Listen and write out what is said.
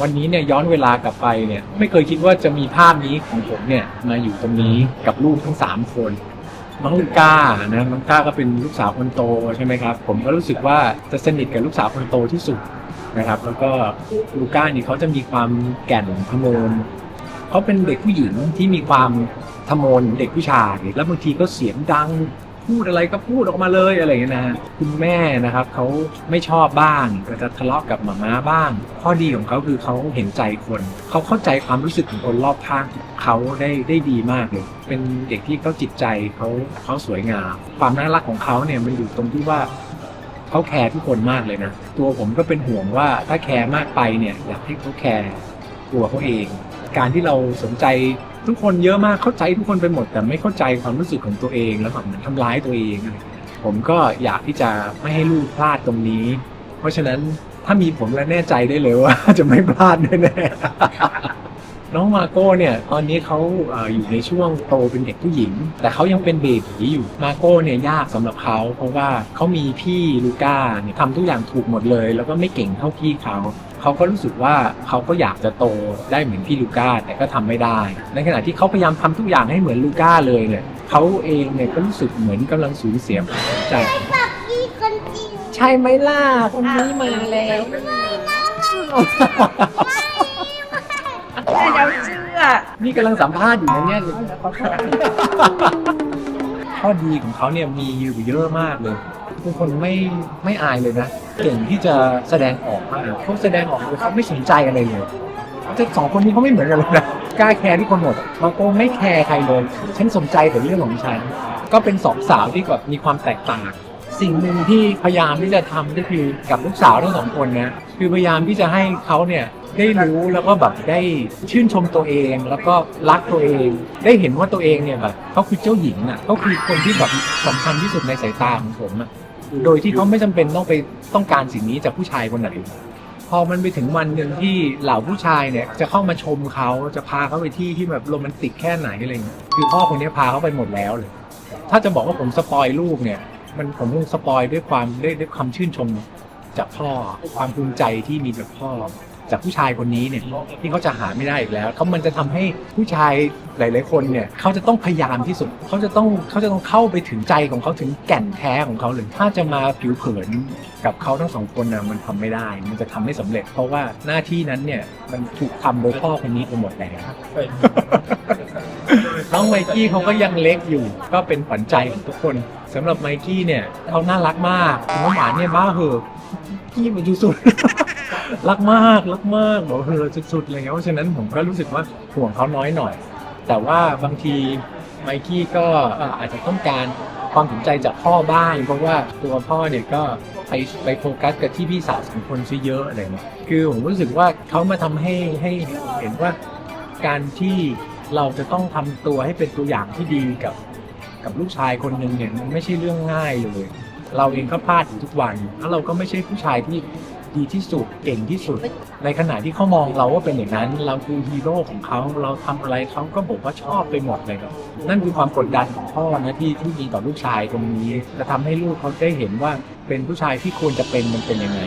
วันนี้เนี่ยย้อนเวลากลับไปเนี่ยไม่เคยคิดว่าจะมีภาพนี้ของผมเนี่ยมาอยู่ตรงนี้กับลูกทั้งสามคนน้องลูก้านะน้องก้าก็เป็นลูกสาวคนโตใช่ไหมครับ ผมก็รู้สึกว่าจะสนิทกับลูกสาวคนโตที่สุดนะครับ แล้วก็ลูก้านี่เขาจะมีความแก่นทะโมนเขาเป็นเด็กผู้หญิงที่มีความทะโมนเด็กผู้ชาย แล้วบางทีก็เสียงดัง พูดอะไรก็พูดออกมาเลยอะไรอย่างเงี้ยนะคุณแม่นะครับเขาไม่ชอบบ้างก็จะทะเลาะกับหมาม้าบ้าง ข้อดีของเขาคือเขาเห็นใจคนเขาเข้าใจความรู้สึกของคนรอบข้างเขาได้ได้ดีมากเลยเป็นเด็กที่เขาจิตใจเขาเขาสวยงามความน่ารักของเขาเนี่ยมันอยู่ตรงที่ว่าเขาแคร์ทุกคนมากเลยนะตัวผมก็เป็นห่วงว่าถ้าแคร์มากไปเนี่ยอยากให้เขาแคร์ตัวเขาเอง การที่เราสนใจ ทุกคนเยอะมากเข้าใจทุกคนไปหมด แต่ไม่เข้าใจความรู้สึกของตัวเองแล้วแบบเหมือนทำร้ายตัวเองผมก็อยากที่จะไม่ให้ลูกพลาดตรงนี้ เพราะฉะนั้นถ้ามีผมแล้วแน่ใจได้เลยว่า จะไม่พลาดแน่ๆน้องมาโก้เนี่ยตอนนี้เขาอยู่ในช่วงโตเป็นเด็กผู้หญิง แต่เขายังเป็นเบบีอยู่มาโก้เนี่ยยากสำหรับเขาเพราะว่าเขามีพี่ลูก้าเนี่ยทำทุกอย่างถูกหมดเลย แล้วก็ไม่เก่งเท่าพี่เขา เขาก็รู้สึกว่าเขาก็อยากจะโตได้เหมือนพี่ลูก้าแต่ก็ทำไม่ได้ ในขณะที่เขาพยายามทำทุกอย่างให้เหมือนลูก้าเลยเนี่ยเขาเองเนี่ยก็รู้สึกเหมือนกำลังสูญเสียใจพี่คนจริงใช่ไหมล่ะคนนี้มาแล้วแม่จะเชื่อนี่กำลังสัมภาษณ์อยู่นะเนี่ย ข้อดีของเขาเนี่ยมีอยู่เยอะมากเลยทุกคนไม่ไม่อายเลยนะ เก่งที่จะแสดงออกมากเขาแสดงออกเลยเขาไม่สนใจอะไรเลยแต่สองคนนี้เขาไม่เหมือนกันเลยนะกล้าแคร์ทุกคนหมดมาโกไม่แคร์ใครเลย ฉันสนใจแต่เรื่องของฉัน ก็เป็นสองสาวที่แบบมีความแตกต่าง สิ่งหนึ่งที่พยายามที่จะทำก็คือกับลูกสาวทั้งสองคนนะคือพยายามที่จะให้เขาเนี่ย ได้รู้แล้วก็แบบได้ชื่นชมตัวเอง แล้วก็รักตัวเอง ได้เห็นว่าตัวเองเนี่ยแบบเขาคือเจ้าหญิงอะเขาคือคนที่แบบสำคัญที่สุดในสายตาของผมอะโดยที่เขาไม่จำเป็นต้องไปต้องการสิ่งนี้จากผู้ชายคนไหนพอมันไปถึงวันหนึ่งที่เหล่าผู้ชายเนี่ยจะเข้ามาชมเขาจะพาเขาไปที่ที่แบบโรแมนติกแค่ไหนอะไรเงี้ยคือพ่อคนนี้พาเขาไปหมดแล้วเลย ถ้าจะบอกว่าผมสปอยลูกเนี่ยมันผมคงสปอยด้วยความด้วยด้วยความชื่นชมจากพ่อความภูมิใจที่มีจากพ่อ จากผู้ชายคนนี้เนี่ยที่เขาจะหาไม่ได้อีกแล้วเขามันจะทำให้ผู้ชายหลาย ๆ คนเนี่ยเขาจะต้องพยายามที่สุดเขาจะต้องเขาจะต้องเข้าไปถึงใจของเขาถึงแก่นแท้ของเขาเลยถ้าจะมาผิวเผินกับเขาทั้งสองคนนะมันทำไม่ได้ มันจะทำไม่สำเร็จ เพราะว่าหน้าที่นั้นเนี่ยมันถูกทำโดยพ่อคนนี้ไปหมดแล้วน้องไมกี้เขาก็ยังเล็กอยู่ ก็เป็นขวัญใจของทุกคนสำหรับไมกี้เนี่ยเขาน่ารักมากน้องหวานเนี่ยบ้าเหอะกี้มันสุดๆ รักมากรักมากบอกเหอสุดๆอะไรเงี้ยเพราะฉะนั้นผมก็รู้สึกว่าห่วงเขาน้อยหน่อย แต่ว่าบางทีไมกี้ก็เอ่ออาจจะต้องการความสนใจจากพ่อบ้างเพราะว่าตัวพ่อเนี่ยก็ไปไปโฟกัสกับที่พี่สาวสองคนซะเยอะอะไรเงี้ยคือผมรู้สึกว่าเขามาทำให้ให้เห็นว่าการที่เราจะต้องทำตัวให้เป็นตัวอย่างที่ดีกับ กับลูกชายคนหนึ่งเนี่ยมันไม่ใช่เรื่องง่ายเลย เราเองก็พลาดอยู่ทุกวันแล้วเราก็ไม่ใช่ผู้ชายที่ ดีที่สุดเก่งที่สุด ในขณะที่เขามองเราว่าเป็นอย่างนั้น เราคือฮีโร่ของเขาเราทำอะไรเขาก็บอกว่าชอบไปหมดเลยครับนั่นคือความกดดันของพ่อนะที่ที่มีต่อลูกชายตรงนี้จะทำให้ลูกเขาได้เห็นว่าเป็นผู้ชายที่ควรจะเป็นมันเป็นยังไง